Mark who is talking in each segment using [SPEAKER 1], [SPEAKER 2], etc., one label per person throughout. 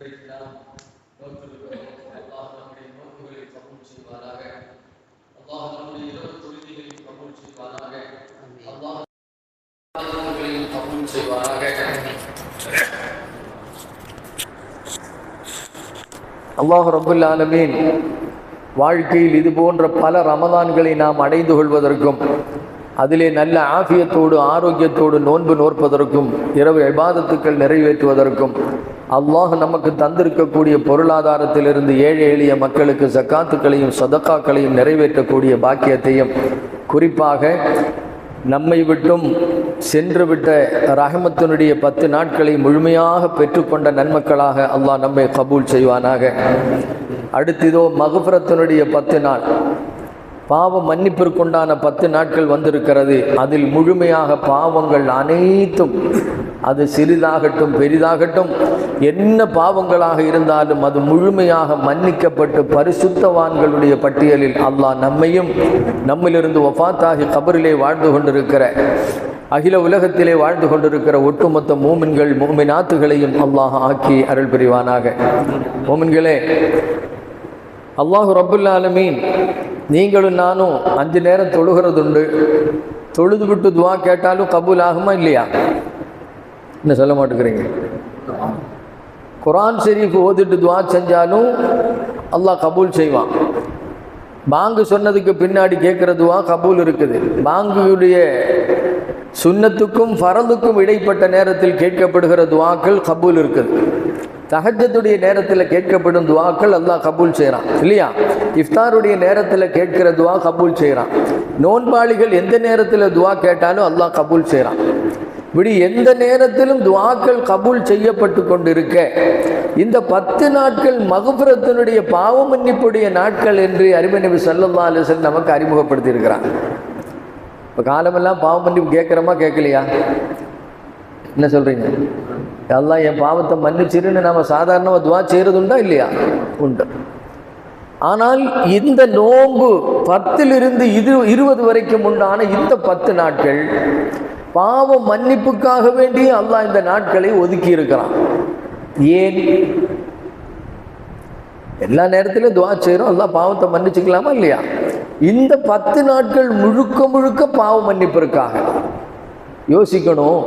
[SPEAKER 1] இன்றைக்கு நாம் நோக்கிருக்கிறோம் அல்லாஹ் நம்முடைய நோக்குகளை கபூல் செய்வாராக. அல்லாஹ் நம்முடைய இரவு தொழுகைகளை கபூல் செய்வாராக. அல்லாஹ் இபாதத்துகளையும் கபூல் செய்வாராக. அல்லாஹ் ரபுல் ஆலமீன் வாழ்க்கையில் இது போன்ற பல ரமதான்களை நாம் அடைந்து கொள்வதற்கும் அதிலே நல்ல ஆஃபியத்தோடு ஆரோக்கியத்தோடு நோன்பு நோற்பதற்கும் இரவு இபாதத்துக்கள் நிறைவேற்றுவதற்கும் அல்லாஹ் நமக்கு தந்திருக்கக்கூடிய பொருளாதாரத்திலிருந்து ஏழை எளிய மக்களுக்கு சக்காத்துக்களையும் சதக்காக்களையும் நிறைவேற்றக்கூடிய பாக்கியத்தையும் குறிப்பாக நம்மை விட்டும் சென்று விட்ட ரஹமத்தினுடைய பத்து நாட்களை முழுமையாக பெற்றுக்கொண்ட நன்மக்களாக அல்லாஹ் நம்மை கபூல் செய்வானாக. அடுத்ததோ மகபுரத்தினுடைய பத்து நாள். பாவ மன்னிப்பிற்குண்டான பத்து நாட்கள் வந்திருக்கிறது. அதில் முழுமையாக பாவங்கள் அனைத்தும் அது சிறிதாகட்டும் பெரிதாகட்டும் என்ன பாவங்களாக இருந்தாலும் அது முழுமையாக மன்னிக்கப்பட்டு பரிசுத்தவான்களுடைய பட்டியலில் அல்லாஹ் நம்மையும் நம்மிலிருந்து ஒஃபாத்தாகி கபரிலே வாழ்ந்து கொண்டிருக்கிற அகில உலகத்திலே வாழ்ந்து கொண்டிருக்கிற ஒட்டுமொத்த மூமின்கள் மூமினாத்துகளையும் அல்லாஹ் ஆக்கி அருள் புரிவானாக மூமின்களே அல்லாஹு ரபுல்லாலமீன் நீங்களும் நானும் அஞ்சு நேரம் தொழுகிறதுண்டு. தொழுது விட்டு துவா கேட்டாலும் கபூல் ஆகுமா இல்லையா? என்ன சொல்ல மாட்டேங்கிறீங்க? குரான் ஷெரீஃப் ஓதிட்டு துவா செஞ்சாலும் அல்லாஹ் கபூல் செய்வான். பாங்கு சொன்னதுக்கு பின்னாடி கேட்குற துவா கபூல் இருக்குது. பாங்குடைய சுன்னத்துக்கும் ஃபரதுக்கும் இடைப்பட்ட நேரத்தில் கேட்கப்படுகிற துவாக்கள் கபூல் இருக்குது. தஹஜத்துடைய நேரத்தில் கேட்கப்படும் துவாக்கள் அல்லாஹ் கபூல் செய்கிறான் இல்லையா? இஃப்தாருடைய நேரத்தில் கேட்கிற துவா கபூல் செய்கிறான் நோன்பாளிகள் எந்த நேரத்தில் துவா கேட்டாலும் அல்லாஹ் கபூல் செய்கிறான் இப்படி எந்த நேரத்திலும் துவாக்கள் கபூல் செய்யப்பட்டு கொண்டிருக்க. இந்த பத்து நாட்கள் மகுபுரத்தினுடைய பாவ மன்னிப்புடைய நாட்கள் என்று அறிமணிவு சல்லல்லா அலிசன் நமக்கு அறிமுகப்படுத்தி இருக்கிறான் இப்போ காலமெல்லாம் பாவ மன்னிப்பு கேட்குறோமா கேட்கலையா? என்ன சொல்கிறீங்க எல்லாம் என் பாவத்தை மன்னிச்சிருன்னு நம்ம சாதாரணமாக துவா செய்கிறதுண்டா இல்லையா? உண்டு. ஆனால் இந்த நோன்பு பத்திலிருந்து இது இருபது வரைக்கும் உண்டான இந்த பத்து நாட்கள் பாவ மன்னிப்புக்காக வேண்டி அல்லாஹ் இந்த நாட்களை ஒதுக்கி இருக்கிறான். ஏன்? எல்லா நேரத்திலும் துவா செய்கிறோம் எல்லாம் பாவத்தை மன்னிச்சுக்கலாமா இல்லையா? இந்த பத்து நாட்கள் முழுக்க முழுக்க பாவ மன்னிப்பிற்காக. யோசிக்கணும்.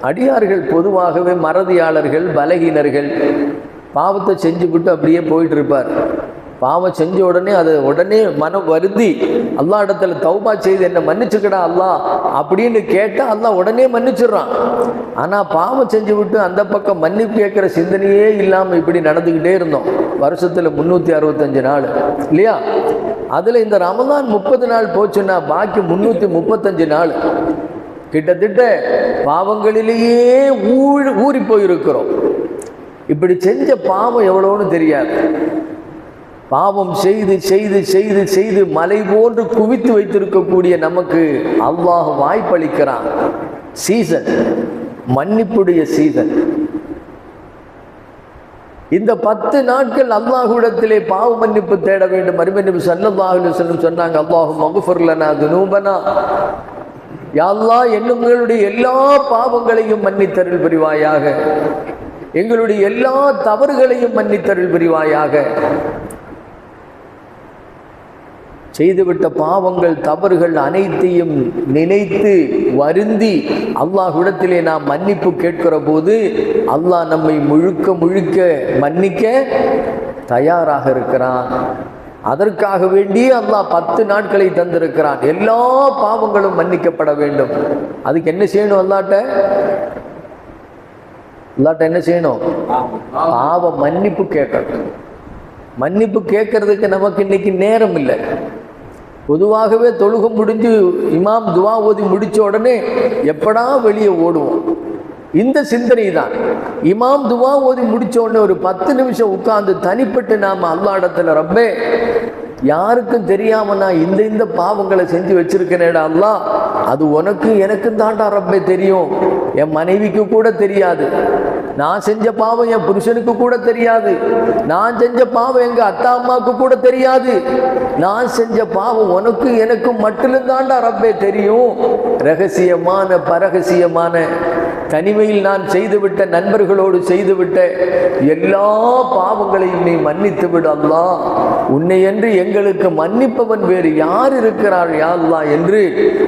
[SPEAKER 1] அடியார்கள் பொதுவாகவே மறதியாளர்கள் பலகீனர்கள். பாவத்தை செஞ்சுக்கிட்டு அப்படியே போயிட்டு இருப்பார். பாவம் செஞ்ச உடனே அதை உடனே மனம் வருந்தி அல்லா இடத்துல தௌபா செய்து என்னை மன்னிச்சுக்கடா அல்லா அப்படின்னு கேட்டால் அல்லா உடனே மன்னிச்சிடுறான். ஆனால் பாவம் செஞ்சு விட்டு அந்த பக்கம் மன்னிப்பு கேட்குற சிந்தனையே இல்லாமல் இப்படி நடந்துக்கிட்டே இருந்தோம். வருஷத்தில் முந்நூற்றி அறுபத்தஞ்சு நாள் இல்லையா? அதில் இந்த ரமதான் முப்பது நாள் போச்சுன்னா பாக்கி முந்நூற்றி முப்பத்தஞ்சு நாள். கிட்டத்தட்ட பாவங்களிலேயே ஊழ் ஊறி போயிருக்கிறோம். இப்படி செஞ்ச பாவம் எவ்வளோன்னு தெரியாது. பாவம் செய்து செய்து செய்து செய்து மலை போன்று குவித்து வைத்திருக்கக்கூடிய நமக்கு அல்லாஹ் வாய்ப்பளிக்கிறான். சீசன் மன்னிப்புடைய சீசன் இந்த பத்து நாட்கள் அல்லாஹுடத்திலே பாவ மன்னிப்பு தேட வேண்டும். அருமன்னிப்பு சல்லல்லாஹு செல்லும் சொன்னாங்க அல்லாஹு மகுஃபர்லனா துனூபனா. யாழ்லா என்னுங்களுடைய எல்லா பாவங்களையும் மன்னித்தருள் புரிவாயாக. எங்களுடைய எல்லா தவறுகளையும் மன்னித்தருள் புரிவாயாக. செய்துவிட்ட பாவங்கள் தவறுகள் அனைத்தையும் நினைத்து வருந்தி அல்லாஹ்விடத்திலே நாம் மன்னிப்பு கேட்கிற போது அல்லாஹ் நம்மை முழுக்க முழுக்க மன்னிக்க தயாராக இருக்கிறான். அதற்காக வேண்டி அல்லாஹ் பத்து நாட்களை தந்திருக்கிறான். எல்லா பாவங்களும் மன்னிக்கப்பட வேண்டும். அதுக்கு என்ன செய்யணும் அல்லாட்ட? அல்லாட்ட என்ன செய்யணும்? பாவ மன்னிப்பு கேட்கணும். மன்னிப்பு கேட்கறதுக்கு நமக்கு இன்னைக்கு நேரம் இல்லை. பொதுவாகவே தொழுக முடிஞ்சு இமாம் துவா ஓதி முடித்த உடனே எப்படா வெளியே ஓடுவோம்? இந்த சிந்தனை தான் இமாம் துவா ஓதி முடித்த உடனே ஒரு பத்து நிமிஷம் உட்கார்ந்து தனிப்பட்டு நாம் அல்லா இடத்துல ரப்பே யாருக்கும் தெரியாம நான் இந்த இந்த பாவங்களை செஞ்சு வச்சிருக்கேனேடா அல்லா அது உனக்கு எனக்கும் தாண்டா ரப்பே தெரியும். என் மனைவிக்கு கூட தெரியாது. நான் செஞ்ச பாவம் என் புருஷனுக்கு கூட தெரியாது. நான் செஞ்ச பாவம் எங்க அத்தா அம்மாவுக்கு கூட தெரியாது. நான் செஞ்ச பாவம் உனக்கு எனக்கும் மட்டும்தாண்டா ரப்பே தெரியும். ரகசியமான பரகசியமான தனிமையில் நான் செய்துவிட்ட நண்பர்களோடு செய்துவிட்ட எல்லா பாவங்களையும் நீ மன்னித்து விடு உன்னை என்று எங்களுக்கு மன்னிப்பவன் வேறு யார் இருக்கிறார் யா என்று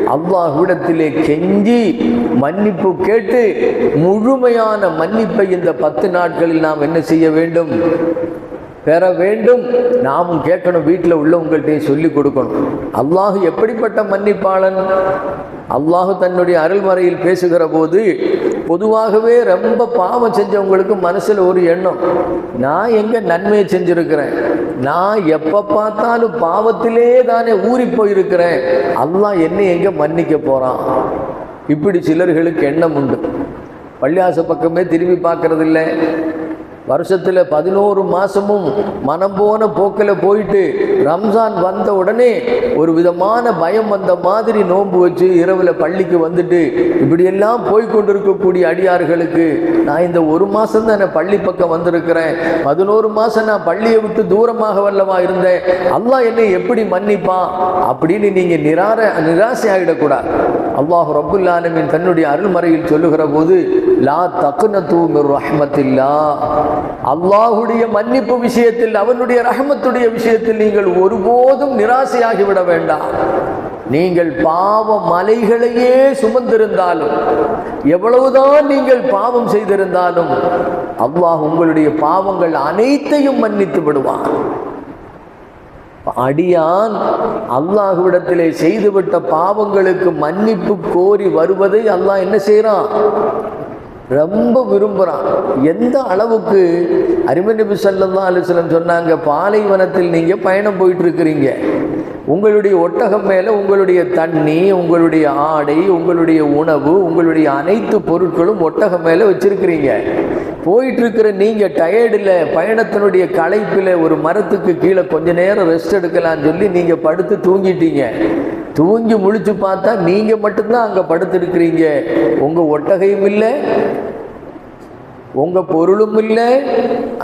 [SPEAKER 1] அல்லாஹ்விடத்திலே கெஞ்சி மன்னிப்பு கேட்டு முழுமையான மன்னிப்பை இந்த பத்து நாட்களில் நாம் என்ன செய்ய வேண்டும்? பெற வேண்டும். நாமும் கேட்கணும் வீட்டில் உள்ளவங்கள்ட்டையும் சொல்லி கொடுக்கணும். அல்லாஹு எப்படிப்பட்ட மன்னிப்பாளன்? அல்லாஹு தன்னுடைய அருள்மறையில் பேசுகிற போது பொதுவாகவே ரொம்ப பாவம் செஞ்சவங்களுக்கு மனசில் ஒரு எண்ணம். நான் எங்கே நன்மையை செஞ்சுருக்கிறேன்? நான் எப்போ பார்த்தாலும் பாவத்திலே தானே ஊறி போயிருக்கிறேன். அல்லாஹ் என்னை எங்கே மன்னிக்க போகிறான் இப்படி சிலர்களுக்கு எண்ணம் உண்டு. பள்ளியாச பக்கமே திரும்பி பார்க்கறதில்ல. வருஷத்தில் பதினோரு மாதமும் மனம் போன போக்கில் போயிட்டு ரம்ஜான் வந்த உடனே ஒரு விதமான பயம் வந்த மாதிரி நோன்பு வச்சு இரவில் பள்ளிக்கு வந்துட்டு இப்படியெல்லாம் போய் கொண்டிருக்கக்கூடிய அடியார்களுக்கு நான் இந்த ஒரு மாதம் தான் பள்ளி பக்கம் வந்திருக்கிறேன். பதினோரு மாதம் நான் பள்ளியை விட்டு தூரமாக வல்லவா இருந்தேன். அல்லாஹ் என்னை எப்படி மன்னிப்பான் அப்படின்னு நீங்கள் நிரார நிராசை ஆகிடக்கூடாது அல்லாஹ் ரபுல்லாலமின் தன்னுடைய அருள்மறையில் சொல்லுகிற போது லா தக்குனத்து மிர் ரஹ்மத்தில்லா. அல்லாஹுடைய மன்னிப்பு விஷயத்தில் அவனுடைய ரஹமத்துடைய விஷயத்தில் நீங்கள் ஒருபோதும் நிராசையாகிவிட வேண்டாம். நீங்கள் பாவ மலைகளையே சுமந்திருந்தாலும் எவ்வளவுதான் நீங்கள் பாவம் செய்திருந்தாலும் அல்லாஹ் உங்களுடைய பாவங்கள் அனைத்தையும் மன்னித்து விடுவான். அடியான் அல்லாஹுவிடத்திலே செய்துவிட்ட பாவங்களுக்கு மன்னிப்பு கோரி வருவதை அல்லாஹ் என்ன செய்கிறான் ரொம்ப விரும்புகிறான் எந்த அளவுக்கு அரிமநபி சல்லா அலுவலம் சொன்னாங்க பாலைவனத்தில் நீங்கள் பயணம் போயிட்டுருக்கிறீங்க. உங்களுடைய ஒட்டகம் மேலே உங்களுடைய தண்ணி உங்களுடைய ஆடை உங்களுடைய உணவு உங்களுடைய அனைத்து பொருட்களும் ஒட்டகம் மேலே வச்சுருக்கிறீங்க. போயிட்டுருக்கிற நீங்கள் டயர்டில் பயணத்தினுடைய களைப்பில் ஒரு மரத்துக்கு கீழே கொஞ்ச நேரம் ரெஸ்ட் எடுக்கலாம்னு சொல்லி நீங்கள் படுத்து தூங்கிட்டீங்க. தூங்கி முழிச்சு பார்த்தா நீங்கள் மட்டும்தான் அங்கே படுத்திருக்கிறீங்க. உங்கள் ஒட்டகையும் இல்லை உங்கள் பொருளும் இல்லை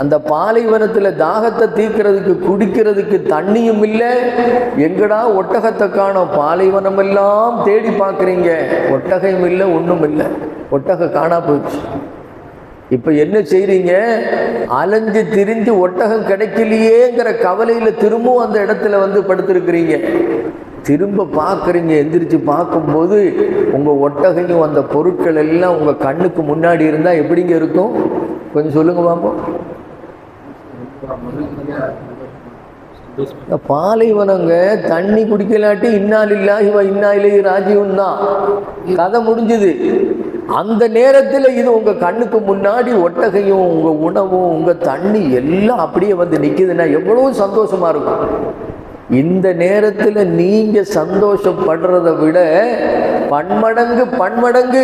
[SPEAKER 1] அந்த பாலைவனத்தில் தாகத்தை தீர்க்கிறதுக்கு குடிக்கிறதுக்கு தண்ணியும் இல்லை. எங்கடா ஒட்டகத்தை காணோம்? பாலைவனம் எல்லாம் தேடி பார்க்குறீங்க. ஒட்டகையும் இல்லை ஒன்றும் இல்லை. ஒட்டகை காணா போச்சு. இப்போ என்ன செய்றீங்க? அலைஞ்சு திரிஞ்சு ஒட்டகம் கிடைக்கலையேங்கிற கவலையில் திரும்பவும் அந்த இடத்துல வந்து படுத்திருக்கிறீங்க. திரும்ப பார்க்குறீங்க எந்திரிச்சு பார்க்கும்போது உங்கள் ஒட்டகையும் அந்த பொருட்கள் எல்லாம் உங்கள் கண்ணுக்கு முன்னாடி இருந்தால் எப்படிங்க இருக்கும்? கொஞ்சம் சொல்லுங்க பார்ப்போம் இந்த பாலைவனங்க தண்ணி குடிக்கலாட்டி இன்னால் இல்லாஹி வ இன்னாயிலே ராஜீவன் தான். கதை முடிஞ்சுது. அந்த நேரத்தில் இது உங்கள் கண்ணுக்கு முன்னாடி ஒட்டகையும் உங்கள் உணவும் உங்கள் தண்ணி எல்லாம் அப்படியே வந்து நிற்கிதுன்னா எவ்வளோ சந்தோஷமாக இருக்கும். இந்த நேரத்தில் நீங்க சந்தோஷப்படுறதை விட பன்மடங்கு பன்மடங்கு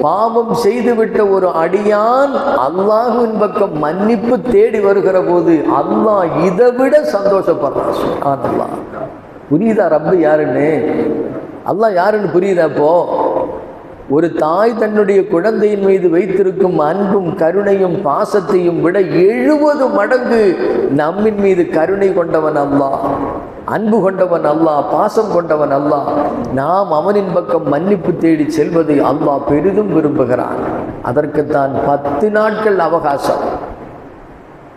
[SPEAKER 1] பாவம் செய்துவிட்ட ஒரு அடியான் அல்லாஹுவின் பக்கம் மன்னிப்பு தேடி வருகிற போது அல்லாஹ் இதை விட சந்தோஷப்படுறான். சுப்ஹானல்லாஹ். புரியுதா ரப்பு யாருன்னு? அல்லாஹ் யாருன்னு புரியுதா இப்போ ஒரு தாய் தன்னுடைய குழந்தையின் மீது வைத்திருக்கும் அன்பும் கருணையும் பாசத்தையும் விட எழுபது மடங்கு நம்மின் மீது கருணை கொண்டவன் அல்லாஹ். அன்பு கொண்டவன் அல்லாஹ் பாசம் கொண்டவன் அல்லாஹ். நாம் அவனின் பக்கம் மன்னிப்பு தேடி செல்வதை அல்லாஹ் பெரிதும் விரும்புகிறான். அதற்குத்தான் பத்து நாட்கள் அவகாசம்.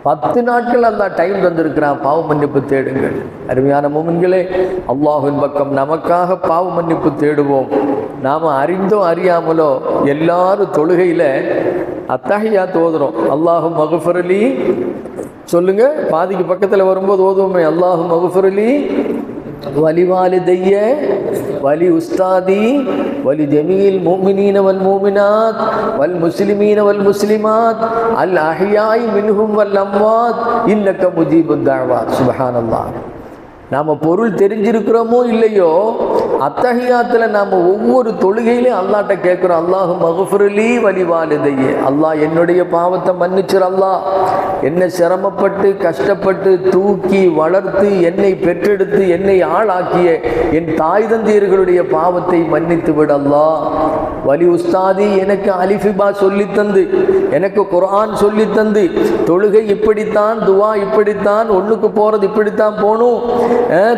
[SPEAKER 1] பத்து நாட்கள் அல்லாஹ் டைம் தந்திருக்கிறான் பாவ மன்னிப்பு தேடுங்கள். அருமையான மோமன்களே அல்லாஹ்வின் பக்கம் நமக்காக பாவ மன்னிப்பு தேடுவோம். நாம் அறிந்தோ அறியாமலோ எல்லாரும் தொழுகையில் அத்தகையா தோதுறோம். அல்லாஹும் மகுஃபரலி சொல்லுங்க. பாதிக்கு பக்கத்தில் வரும்போது ஓதுவோமே. அல்லாஹும் மகுஃபரலி வலிவாலிதைய வலி உஸ்தாதி வலி ஜமீல் மூமினீன வல் மூமினாத் வல் முஸ்லிமீன வல் முஸ்லிமாத் அல் அஹ்யாய் மின்ஹும் வல் அம்வாத் இன்னக்க முஜீபுத் தஅவாத். சுப்ஹானல்லாஹ். நாம் பொருள் தெரிஞ்சிருக்கிறோமோ இல்லையோ அத்தகையாத்தில் நாம் ஒவ்வொரு தொழுகையிலையும் அல்லாட்ட கேட்குறோம் அல்லாஹு மகுஃபுரலி வழிவாலுதையே அல்லாஹ் என்னுடைய பாவத்தை மன்னிச்சிரு அல்லாஹ். என்னை சிரமப்பட்டு கஷ்டப்பட்டு தூக்கி வளர்த்து என்னை பெற்றெடுத்து என்னை ஆளாக்கிய என் தாய் தந்தையர்களுடைய பாவத்தை மன்னித்து விடல்லா வலி உஸ்தாதி எனக்கு அலிஃபிபா சொல்லித்தந்து எனக்கு குரான் சொல்லித்தந்து தொழுகை இப்படித்தான் துவா இப்படித்தான் ஒன்றுக்கு போகிறது இப்படித்தான் போகணும்.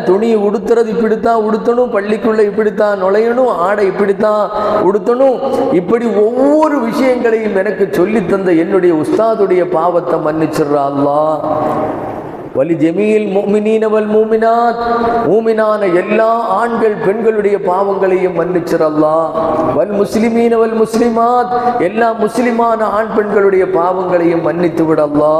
[SPEAKER 1] துணி உடுத்துறது இப்படித்தான் உடுத்தணும் பள்ளிக்குள்ள இப்படித்தான் நுழையணும் ஆடை இப்படித்தான் உடுத்தணும். இப்படி ஒவ்வொரு விஷயங்களையும் எனக்கு சொல்லித் தந்த என்னுடைய உஸ்தாதுடைய பாவத்தை மன்னிச்சிடுறா அல்லா வலி ஜமீல் மூமினீனவல் மூமினாத் மூமினான எல்லா ஆண்கள் பெண்களுடைய பாவங்களையும் மன்னிச்சிரல்லா வல் முஸ்லிமீனவல் முஸ்லிமாத் எல்லா முஸ்லிமான ஆண் பெண்களுடைய பாவங்களையும் மன்னித்து விடல்லா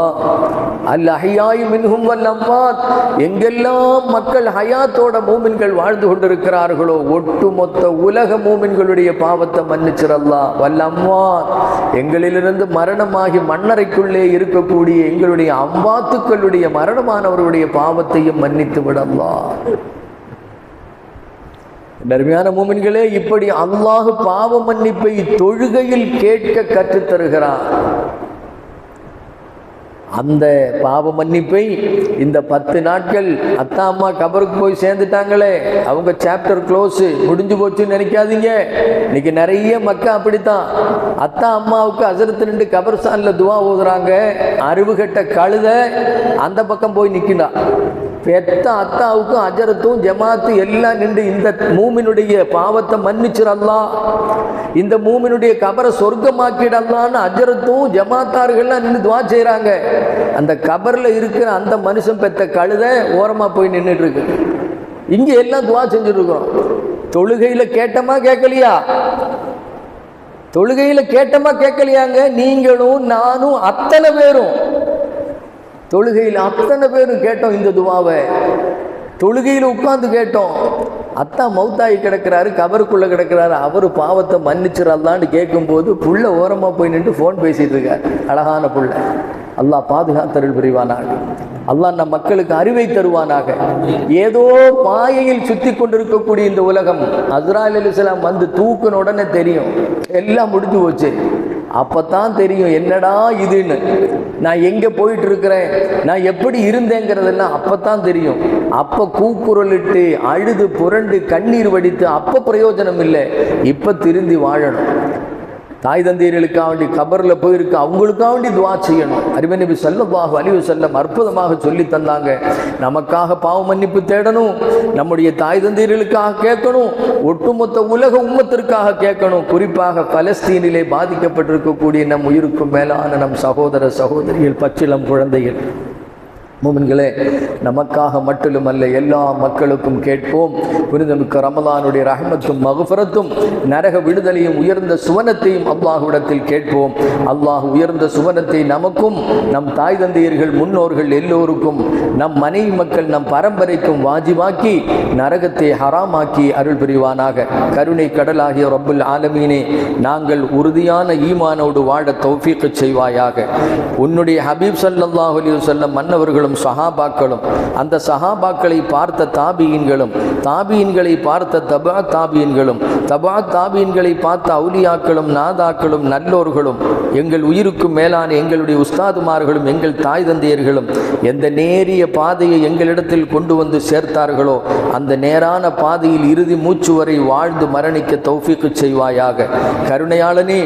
[SPEAKER 1] அல் ஹையாய் மின்ஹும் வல் அம்மாத். எங்கெல்லாம் மக்கள் ஹயாத்தோட மூமின்கள் வாழ்ந்து கொண்டிருக்கிறார்களோ ஒட்டுமொத்த உலக மூமின்களுடைய பாவத்தை மன்னிச்சிரல்லா வல் அம்மா எங்களிலிருந்து மரணமாகி மண்ணறைக்குள்ளே இருக்கக்கூடிய எங்களுடைய அம்பாத்துக்களுடைய மரணமானவர்களுடைய பாவத்தையும் மன்னித்து விடல்லா நர்மையான மூமின்களே இப்படி அல்லாஹு பாவ மன்னிப்பை தொழுகையில் கேட்க கற்றுத்தருகிறான் அந்த பாவ மன்னிப்பை இந்த பத்து நாட்கள் அத்தா அம்மா கபருக்கு போய் சேர்ந்துட்டாங்களே. அவங்க சாப்டர் க்ளோஸ் முடிஞ்சு போச்சுன்னு நினைக்காதீங்க. இன்னைக்கு நிறைய மக்கள் அப்படித்தான். அத்தா அம்மாவுக்கு அசரத்து ரெண்டு கபர்ஸ்தான்ல துவா ஓதுறாங்க. அறிவுகட்ட கழுத அந்த பக்கம் போய் நிற்கின்றா பெத்த அத்தாவுக்கும் அஜரத்தும் ஜமாத்து எல்லாம் நின்று இந்த மூமினுடைய பாவத்தை மன்னிச்சிடலாம் இந்த மூமினுடைய கபரை சொர்க்கமாக்கிடலான்னு அஜரத்தும் ஜமாத்தார்கள்லாம் நின்று துவா செய்கிறாங்க அந்த கபரில் இருக்கிற அந்த மனுஷன் பெத்த கழுத ஓரமாக போய் நின்றுட்டு இருக்கு. இங்கே எல்லாம் துவா செஞ்சுட்டு தொழுகையில் கேட்டமா கேட்கலையா? தொழுகையில் கேட்டமா கேட்கலையாங்க? நீங்களும் நானும் அத்தனை பேரும். தொழுகையில் அத்தனை பேரும் கேட்டோம் இந்த துவாவை. தொழுகையில் உட்காந்து கேட்டோம். அத்தா மௌத்தாயி கிடக்கிறாரு கபருக்குள்ளே கிடக்கிறாரு. அவர் பாவத்தை மன்னிச்சிடலான்னு கேட்கும்போது புள்ள ஓரமாக போய் நின்று ஃபோன் பேசிகிட்டு இருக்கார். அழகான புள்ள. அல்லாஹ் பாதுகாத்தருள் புரிவானாக. அல்லாஹ் நம் மக்களுக்கு அறிவை தருவானாக. ஏதோ பாயையில் சுற்றி கொண்டிருக்கக்கூடிய இந்த உலகம் அஸ்ரால் அலிஸ்லாம் வந்து தூக்குன உடனே தெரியும். எல்லாம் முடிஞ்சு போச்சு. அப்பதான் தெரியும் என்னடா இதுன்னு. நான் எங்க போயிட்டு இருக்கிறேன் நான் எப்படி இருந்தேங்கிறதெல்லாம் அப்பதான் தெரியும். அப்ப கூக்குரலிட்டு அழுது புரண்டு கண்ணீர் வடித்து அப்ப பிரயோஜனம் இல்லை இப்ப திருந்தி வாழணும். தாய் தந்தையர்களுக்காக வேண்டி கபரில் போயிருக்கு அவங்களுக்காக வேண்டி துவா செய்யணும். அருமை செல்லவாக அழிவு செல்லம் அற்புதமாக சொல்லி தந்தாங்க. நமக்காக பாவ மன்னிப்பு தேடணும் நம்முடைய தாய் தந்தையர்களுக்காக கேட்கணும் ஒட்டுமொத்த உலக உம்மத்திற்காக கேட்கணும். குறிப்பாக பலஸ்தீனிலே பாதிக்கப்பட்டிருக்கக்கூடிய நம் உயிருக்கும் மேலான நம் சகோதர சகோதரிகள் பச்சிளம் குழந்தைகள். மூமின்களே நமக்காக மட்டுமல்ல எல்லா மக்களுக்கும் கேட்போம். புனிதமிக்க ரமலானுடைய ரஹமத்தும் மகுஃபரத்தும் நரக விடுதலையும் உயர்ந்த சுவனத்தையும் அல்லாஹ்விடத்தில் கேட்போம். அல்லாஹ் உயர்ந்த சுவனத்தை நமக்கும் நம் தாய் தந்தையர்கள் முன்னோர்கள் எல்லோருக்கும் நம் மனைவி மக்கள் நம் பரம்பரைக்கும் வாஜிவாக்கி நரகத்தை ஹராமாக்கி அருள் புரிவானாக கருணை கடலாகிய ரப்புல் ஆலமீனே நாங்கள் உறுதியான ஈமானோடு வாழ தௌஃபீக்கு செய்வாயாக. உன்னுடைய ஹபீப் சல்லாஹ் அலி வஸல்லம் மன்னவர்களும் சஹாபாக்களும் அந்த சஹாபாக்களை பார்த்த தாபியின்களும் தாபியின்களை பார்த்த தபா தாபியின்களும் தபா தாபியின்களை பார்த்த அவுலியாக்களும் நாதாக்களும் நல்லோர்களும் எங்கள் உயிருக்கும் மேலான எங்களுடைய உஸ்தாதுமார்களும் எங்கள் தாய் தந்தையர்களும் எந்த நேரிய பாதையை எங்களிடத்தில் கொண்டு வந்து சேர்த்தார்களோ அந்த நேரான பாதையில் இறுதி மூச்சு வரை வாழ்ந்து மரணிக்க தௌஃபிக்கு செய்வாயாக. கருணையாளனே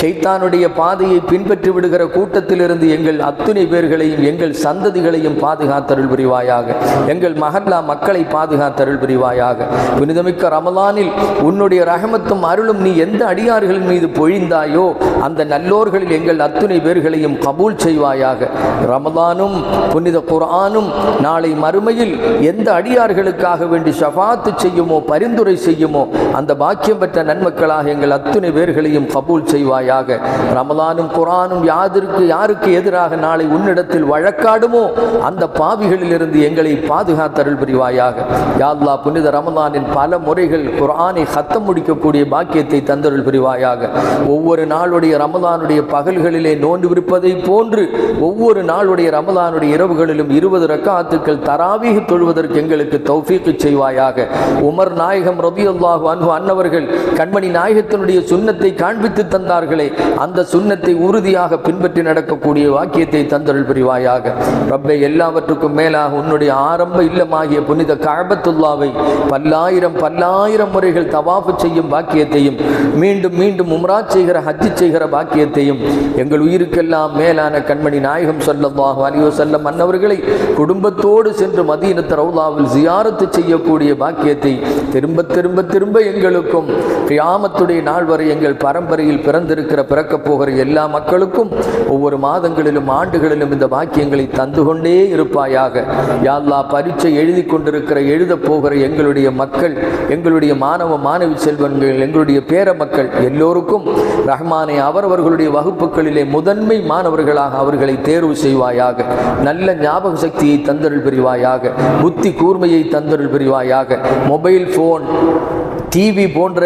[SPEAKER 1] ஷைத்தானுடைய பாதையை பின்பற்றி விடுகிற கூட்டத்திலிருந்து எங்கள் அத்துணை பேர்களையும் எங்கள் சந்ததிகளையும் பாதுகாத்தருள் புரிவாயாக. எங்கள் மகல்லா மக்களை பாதுகாத்தருள் புரிவாயாக. புனிதமிக்க ரமலானில் உன்னுடைய ரகமத்தும் அருளும் நீ எந்த அடியார்களின் மீது பொழிந்தாயோ அந்த நல்லோர்களில் எங்கள் அத்துணை பேர்களையும் கபூல் செய்வாயாக. ரமலானும் புனித குரானும் நாளை மறுமையில் எந்த அடியார்களுக்காக வேண்டி ஷஃபாத்து செய்யுமோ பரிந்துரை செய்யுமோ அந்த பாக்கியம் பெற்ற நன்மக்களாக எங்கள் அத்துணை பேர்களையும் கபூல் செய்வாயாக. ரமலானும் குரானும் யாதிற்கு யாருக்கு எதிராக நாளை உன்னிடத்தில் வழக்காடுமோ அந்த பாவிகளிலிருந்து எங்களை பாதுகாத்தருள் புரிவாயாக. யா புனித ரமலானின் பல முறைகள் குரானை சத்தம் முடிக்கக்கூடிய பாக்கியத்தை தந்தருள் புரிவாயாக. ஒவ்வொரு நாளுடைய ரமலானுடைய பகல்களிலே நோண்டு விருப்பதை போன்று ஒவ்வொரு நாளுடைய ரமலானுடைய இரவுகளிலும் இருபது ரக்காத்துக்கள் தராவீக தொழுவதற்கு எங்களுக்கு தௌஃபீக்கு செய்வாயாக. உமர் நாயகம் ரபியுல்லாஹு அன்பு அன்னவர்கள் கண்மணி நாயகத்தினுடைய சுண்ணத்தை காண்பித்து தந்தார்களே அந்த சுண்ணத்தை உறுதியாக பின்பற்றி நடக்கக்கூடிய வாக்கியத்தை தந்தருள் புரிவாயாக. ரப்பை எல்லாவற்றுக்கும் மேலாக உன்னுடைய ஆரம்ப இல்லமாகிய புனித கழபத்துல்லாவை பல்லாயிரம் பல்லாயிரம் முறைகள் தவாஃபு செய்யும் பாக்கியத்தையும் மீண்டும் மீண்டும் உம்ரா செய்கிற ஹஜ்ஜி செய்கிற பாக்கியத்தையும் எங்கள் உயிருக்கெல்லாம் மேலான கண்மணி நாயகம் சொல்லமாக அலைஹி செல்லம் அன்னவர்களை குடும்பத்தோடு சென்று மதீனத்து ரவுலாவில் ஜியாரத்து செய்யக்கூடிய பாக்கியத்தை திரும்ப திரும்ப திரும்ப எங்களுக்கும் கியாமத்துடைய நாள் வரை எங்கள் பரம்பரையில் பிறந்திருக்கிற பிறக்கப் போகிற எல்லா மக்களுக்கும் ஒவ்வொரு மாதங்களிலும் ஆண்டுகளிலும் இந்த பாக்கியங்களை தந்து கொண்டே இருப்பாயாக. யாழ்லா பரீட்சை எழுதி கொண்டிருக்கிற எழுதப் போகிற எங்களுடைய மக்கள் எங்களுடைய மாணவ மாணவி செல்வன்கள் எங்களுடைய பேர மக்கள் எல்லோருக்கும் ரஹ்மானை அவரவர்களுடைய வகுப்புகளிலே முதன்மை மாணவர்களாக அவர்களை தேர்வு செய்வாயாக. நல்ல ஞாபக சக்தியை தந்தருள் புரிவாயாக. புத்தி கூர்மையை தந்தருள் புரிவாயாக. மொபைல் ஃபோன் டிவி போன்ற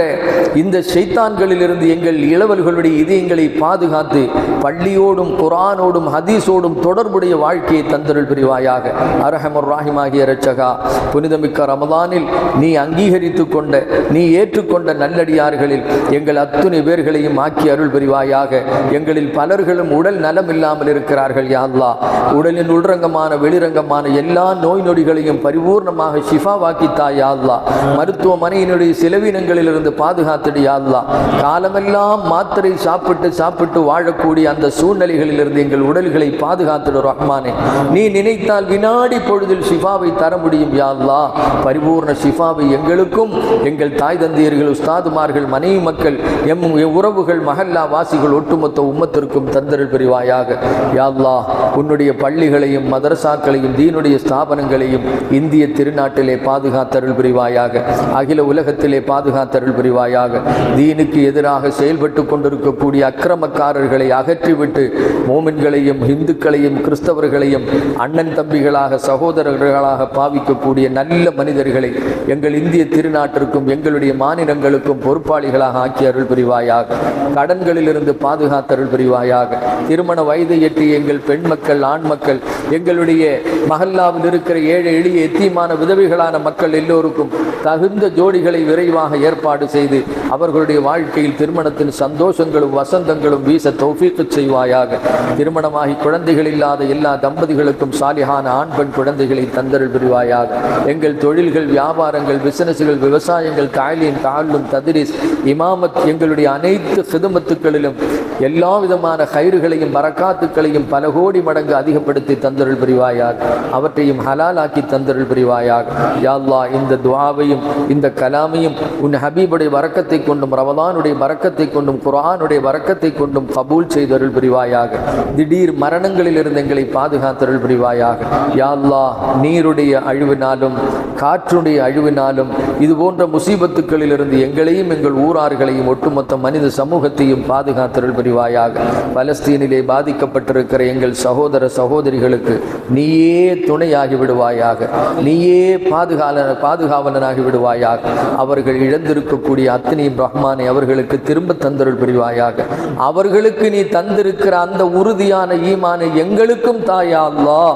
[SPEAKER 1] இந்த ஷைத்தான்களிலிருந்து எங்கள் இளவல்களுடைய இதயங்களை பாதுகாத்து பள்ளியோடும் குரானோடும் ஹதீஸோடும் தொடர்புடைய வாழ்க்கையை தந்தருள் புரிவாயாக. அரஹமர் ராஹிமாகிய ரச்சகா புனிதமிக்க ரமதானில் நீ அங்கீகரித்து கொண்ட நீ ஏற்றுக்கொண்ட நல்லடியார்களில் எங்கள் அத்துணை பேர்களையும் ஆக்கி அருள் புரிவாயாக. எங்களில் பலர்களும் உடல் நலம் இல்லாமல் இருக்கிறார்கள் யாழ்லா உடலின் உள்ரங்கமான வெளிரங்கமான எல்லா நோய் நொடிகளையும் பரிபூர்ணமாக ஷிஃபாவாக்கித்தாய் யாழ்லா மருத்துவமனையினுடைய மருத்துவமனையினுடைய செலவினங்களிலிருந்து பாதுகாத்துடு யாழ்லா காலமெல்லாம் மாத்திரை சாப்பிட்டு சாப்பிட்டு வாழக்கூடிய அந்த சூழ்நிலைகளிலிருந்து எங்கள் உடல்களை பாதுகாத்துடு ரஹ்மானே. நீ நினைத்தால் வினாடி பொழுதில் ஷிஃபாவை தர முடியும் யாழ்லா பரிபூர்ண ஷிஃபாவை எங்களுக்கும் எங்கள் தாய் தந்தையர்கள் உஸ்தாதுமார்கள் மனைவி மக்கள் எம் உறவுகள் மஹல்லா வாசிகள் ஒட்டுமொத்த உம்மத்திற்கும் தந்தருள் பிரிவாயாக. யாழ்லா உன்னுடைய பள்ளிகளையும் மதரசாக்களையும் தீனுடைய ஸ்தாபனங்களையும் இந்திய திருநாட்டிலே பாதுகாத்தருள் புரிவாயாக. அகில உலகத்திலே பாதுகாத்தருள் புரிவாயாக தீனுக்கு எதிராக செயல்பட்டு கொண்டிருக்கக்கூடிய அக்கிரமக்காரர்களை அகற்றிவிட்டு மோமின்களையும் இந்துக்களையும் கிறிஸ்தவர்களையும் அண்ணன் தம்பிகளாக சகோதரர்களாக பாவிக்கக்கூடிய நல்ல மனிதர்களை எங்கள் இந்திய திருநாட்டிற்கும் எங்களுடைய மாநிலங்களுக்கும் பொறுப்பாளிகளாக ஆக்கி அருள் புரிவாயாக கடன்களிலிருந்து பாதுகாத்தருள் புரிவாயாக திருமண வயதை எட்டிய எங்கள் பெண் மக்கள் ஆண் மக்கள் எங்களுடைய மகல்லாவில் இருக்கிற ஏழை எளிய எத்தியமான விதவிகளான மக்கள் எல்லோருக்கும் தகுந்த ஜோடிகளை விரைவாக ஏற்பாடு செய்து அவர்களுடைய வாழ்க்கையில் திருமணத்தின் சந்தோஷங்களும் வசந்தங்களும் வீச தௌஃபீக்கு செய்வாயாக. திருமணமாகி குழந்தைகள் இல்லாத எல்லா தம்பதிகளுக்கும் சாலிஹான ஆண் பெண் குழந்தைகளை தந்தருள் புரிவாயாக. எங்கள் தொழில்கள் வியாபாரங்கள் பிசினஸ்கள் விவசாயங்கள் தாய்லின் தாழ்லும் ததிரிஸ் இமாமத் எங்களுடைய அனைத்து சிதுமத்துக்களிலும் எல்லா விதமான கயிறுகளையும் மரக்காத்துக்களையும் பல கோடி மடங்கு அதிகப்படுத்தி தந்தருள் புரிவாயாக. அவற்றையும் ஹலாலாக்கி தந்தருள் புரிவாயாக. யா இந்த துவாவையும் இந்த கலாமையும் உன் ஹபீபுடைய வரக்கத்தை கொண்டும் ரமதானுடைய வரக்கத்தை கொண்டும் குரானுடைய வரக்கத்தை கொண்டும் கபூல் செய்தருள் புரிவாயாக. திடீர் மரணங்களில் இருந்து எங்களை பாதுகாத்தருள் புரிவாயாக. யாழ்லா நீருடைய அழிவினாலும் காற்றுடைய அழிவினாலும் இது போன்ற முசீபத்துக்களிலிருந்து எங்களையும் எங்கள் ஊரார்களையும் ஒட்டுமொத்த மனித சமூகத்தையும் பாதுகாத்தருள் புரிவாயாக. பலஸ்தீனிலே பாதிக்கப்பட்டிருக்கிற எங்கள் சகோதர சகோதரிகளுக்கு நீயே துணையாகி விடுவாயாக. நீயே பாதுகால பாதுகாவலனாகி விடுவாயாக. அவர்கள் இழந்திருக்கக்கூடிய அத்தனையும் ரஹ்மானை அவர்களுக்கு திரும்ப தந்தருள் புரிவாயாக அவர்களுக்கு நீ தந்திருக்கிற அந்த உறுதியான ஈமானை எங்களுக்கும் தாயா அல்லாஹ்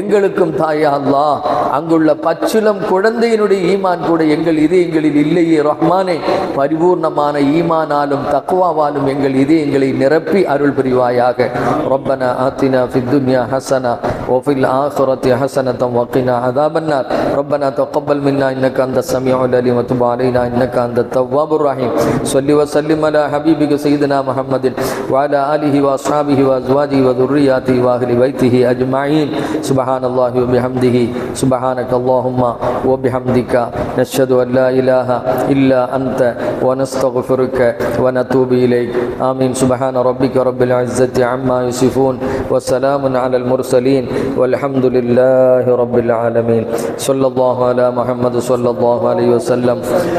[SPEAKER 1] எங்களுக்கும் தாயா அல்லாஹ் அங்குள்ள பச்சிலம் குழந்தையினுடைய ஈமான் கூட எங்கள் இதயங்களில் இல்லையே ரஹ்மானே பரிபூர்ணமான ஈமானாலும் தக்குவாவாலும் எங்கள் இதயங்களை நிரப்பி அருள் புரிவாயாக ربنا آتنا في الدنيا حسنة وفي الآخرة حسنة وقنا عذاب النار ربنا تقبل منا إنك أنت السميع العليم وتب علينا إنك أنت التواب الرحيم. صل وسلم على حبيبك سيدنا محمد وعلى آله وأصحابه وأزواجه وذرياته وأهل بيته أجمعين. سبحان الله وبحمده. سبحانك اللهم وبحمدك نشهد أن لا إله إلا أنت ونستغفرك ونتوب إليك. آمين. سبحان ربك رب العزة عما يصفون وسلام على المرسلين والحمد لله رب العالمين. صلى الله على محمد صلى الله عليه وسلم.